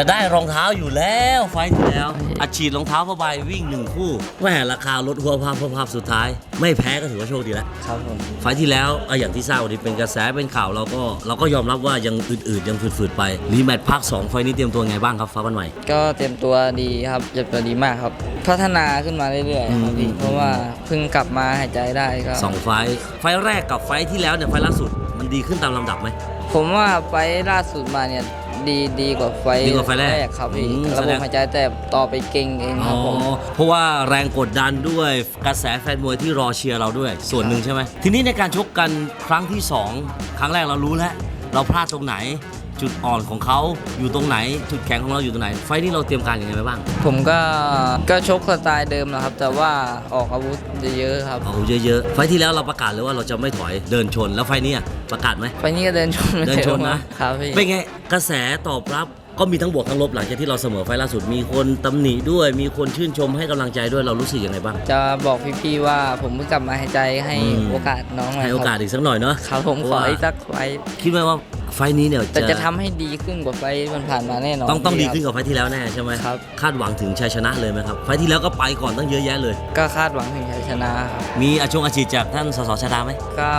องเท้าอยู่แล้วไฟล์ที่แล้วอัดฉีดรองเท้าผ้าใบวิ่งหนึ่งคู่แหม่ราคาลดหัวภาพภาพสุดท้าย ไม่แพ้ก็ถือว่าโชคดีแล้วครับผมไฟล์ที่แล้วอะอย่างที่ทราบวันนี้เป็นกระแสเป็นข่าวเราก็เราก็ยอมรับว่ายังอืดๆยังฝืดๆไปรีแมตช์ภาคสองไฟล์นี้เตรียมตัวไงบ้างครับฟ้าวันใหม่ก็เตรียมตัวดีครับเตรียมตัวดีมากครับ พัฒนาขึ้นมาเรื่อยๆครับอืพี่มเพราะว่าเพิ่งกลับมาหายใจได้ก็สองไฟล์ไฟล์แรกกับไฟล์ที่แล้วเนี่ยไฟล์ล่าสุดมันดีขึ้นตามลำดับไหมผมว่าไฟล์ล่าสุดมาเนี่ย ดีดีกว่าไฟล์ดีกว่าไฟล์แรกครับพี่อืมระแสบดบง หายใจแต่ต่อไปเก่งเองครับผมอ๋อเพราะว่าแรงกดดันด้วยกระแสแฟนมวยที่รอเชียร์เราด้วย ส่วนหนึ่งใช่ไหมทีนี้ในการชกกันครั้งที่2ครั้งแรกเรารู้แล้ว เราพลาดตรงไหน จุดอ่อนของเขาอยู่ตรงไหน จุดแข็งของเราอยู่ตรงไหน ไฟล์นี้เราเตรียมการยังไงไปบ้างผมก็ก็ชกสไตล์เดิมนะครับ แต่ว่าออกอาวุธเยอะๆครับ เอาเยอะๆ ไฟล์ที่แล้วเราประกาศเลยว่าเราจะไม่ถอยเดินชนแล้วไฟล์นี้อะประกาศไหมไฟล์นี้ก็เดินชนเดินชนนะ ครับพี่ เป็นไงกระแสตอบรับก็มีทั้งบวกทั้งลบหลังจากที่เราเสมอไฟล์ล่าสุดมีคนตำหนิด้วย มีคนชื่นชมให้กำลังใจด้วยเรารู้สึกยังไงบ้าง จะบอกพี่ๆว่าผมเพิ่งกลับมาหายใจให้อืม โอกาสน้องหน่อยให้โอกาสครับอีกสักหน่อยเนาะครับผมขออีกสักไฟล์ คิดไหมว่า ไฟล์นี้เนี่ยแต่จะทำให้ดีขึ้นกว่าไฟล์ผ่านๆมาแน่นอนต้องต้องดีพี่ขึ้นครับกว่าไฟล์ที่แล้วแน่ใช่ไหมครับ คาดหวังถึงชัยชนะเลยไหมครับ ไฟล์ที่แล้วก็ไปก่อนตั้งเยอะแยะเลย ก็คาดหวังถึงชัยชนะครับมีอาชงอาชีพจากท่านสสชาดาไหมก็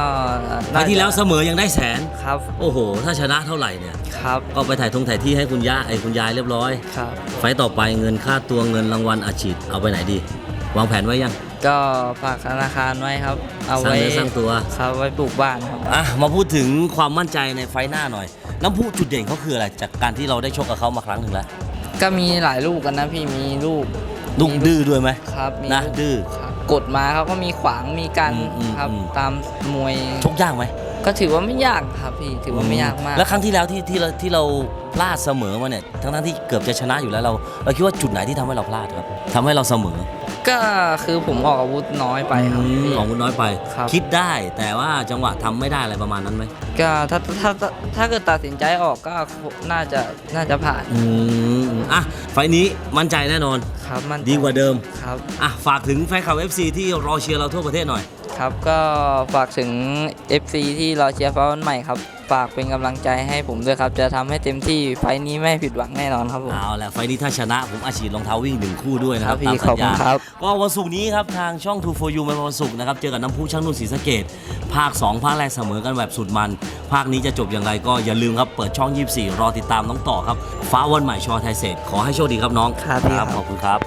ไฟล์ที่แล้วเสมอยังได้แสน ครับโอ้โห ถ้าชนะเท่าไหร่เนี่ย ครับก็ไปถ่ายทงถ่ายที่ให้คุณย่าไอ้คุณยายเรียบร้อย ครับ ไฟล์ต่อไปเงินค่าตัวเงินรางวัลอาชีพเอาไปไหนดี วางแผนไว้ยัง ก็ฝากธนาคารไว้ครับ เอาสร้างไว้เนื้อสร้างตัว ครับไว้ปลูกบ้านครับอะมาพูดถึงความมั่นใจในไฟล์หน้าหน่อย น้ำพุจุดเด่นเขาคืออะไร จากการที่เราได้ชกกับเขามาครั้งหนึ่งแล้วก็มีหลายลูกกันนะพี่มีลูกดุงดื้อด้วยไหม ครับมีนะลูกดื้อครับกดมาเขาก็มีขวางมีกันอืมอืมครับ อืม ตามมวยชกยากไหม ก็ถือว่าไม่ยากครับพี่ถือว่าไม่ยากมาก แล้วครั้งที่แล้วที่ที่เราที่เราพลาดเสมอมาเนี่ยทั้งทั้งๆที่เกือบจะชนะอยู่แล้วเราเราคิดว่าจุดไหนที่ทำให้เราพลาดครับทำให้เราเสมอก็คือผมออกอาวุธน้อยไปครับอืมพี่ ของคุณน้อยไป ครับ คิดได้แต่ว่าจังหวะทำไม่ได้อะไรประมาณนั้นไหมก็ถ้าถ้าถ้าถ้าเกิดตัดสินใจออกก็น่าจะน่าจะผ่านอืมอะไฟล์นี้มั่นใจแน่นอน ครับมันดีกว่าเดิม ครับ อะฝากถึงแฟนคลับ FC ที่รอเชียร์เราทั่วประเทศหน่อย ครับก็ฝากถึง FC ที่รอเชียร์ฟ้าวันใหม่ครับฝากเป็นกำลังใจให้ผมด้วยครับ จะทำให้เต็มที่ไฟล์นี้ไม่ผิดหวังแน่นอนครับผมเอาแหละไฟล์นี้ถ้าชนะผมอาชีพรองเท้าวิ่งหนึ่งคู่ด้วยนะคครัรับบพี่ตามสัญญาขอบคุณครับก็วันศุกร์นี้ครับทางช่อง True for You ในวันศุกร์นะครับเจอกับน้ำพุช่างนุ่นศรีสะเกดภาค 2 ภาคแรกเสมอกันแบบสุดมัน ภาคนี้จะจบอย่างไรก็อย่าลืมครับเปิดช่อง 24 รอติดตามน้องต่อครับฟ้าวันใหม่ชอไทยเศษขอให้โชคดีครับน้องครับพี่ครับขอบคุณครับ